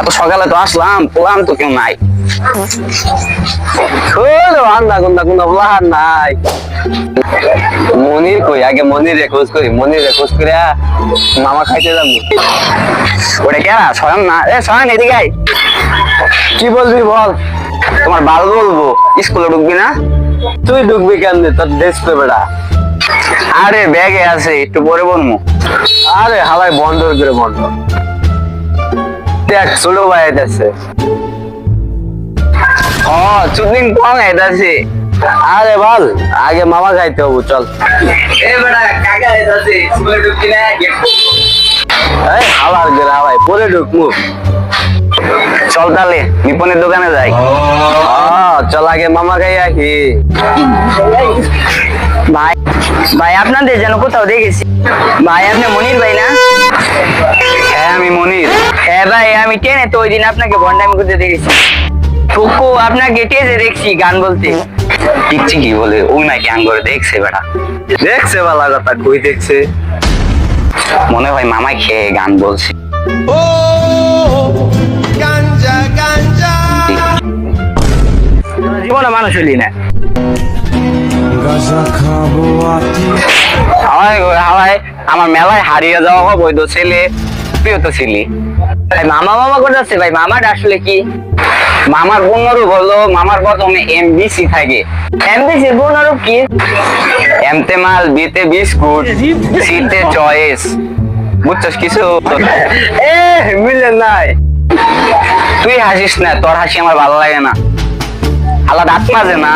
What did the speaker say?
এত সকালে তো আসলাম পোলাম তো কেউ নাই। আন্দা গুন্দা গুন্দা বলাহার নাই। মনির কই? আগে মনির রে খোঁজ করি মনির রে খোঁজ করে মামা খাইতে যাব। ওটা কেনা স্বয়ং না? এ স্বয়ং এদিকে আয়। কি বলবি বল? তোমার বাল বলব স্কুলে ঢুকবি না? তুই ঢুকবি কেমনে? তোর ড্রেস বেড়া আরে ব্যাগে আছে একটু পরে বলব। আরে হালাই বন্ধ করে বন্ধ। দেখ ছোট ভাই আছে। ও চুদিন কম আইতাছে আরে বল আগে মামা খাইতে হব চল। বেটা কাকা আইতাছে না এই পরে ঢুকমু। চল তাহলে নিপনের দোকানে যাই। আহ, চল আগে মামা খাই আহি ভাই ভাই আপনাদের যেন কোথাও দেখেছি। ভাই আপনি মনির ভাই না? হ্যাঁ আমি মনির। হ্যাঁ ভাই আমি ট্রেনে তো ওই দিন আপনাকে বন্ডামি করতে দেখেছি। ফুকু আপনাকে টেজে দেখছি গান বলতে। কিচ্ছি কি বলে ও নাকি দেখছে বেটা। দেখছে বালা কথা কই দেখছে? মনে হয় মামাই খেয়ে গান বলছে। ganja, ganja. জীবনে মানুষ হলি না। আমার মেলায় হারিয়ে যাওয়া হবে ওই তো ছেলে প্রিয় তো ছিলি। ভাই মামা মামা করতেছে ভাই মামাটা আসলে কি? মামার পূর্ণরূপ হলো মামার প্রথমে এমবিসি থাকে। এমবিসির পূর্ণরূপ কি? এমতে মাল বিতে বিস্কুট সিতে চয়েস। বুঝছস কিছু? এ মিলে নাই। তুই হাসিস না তোর হাসি আমার ভালো লাগে না। আলাদা দাঁত মাঝে না।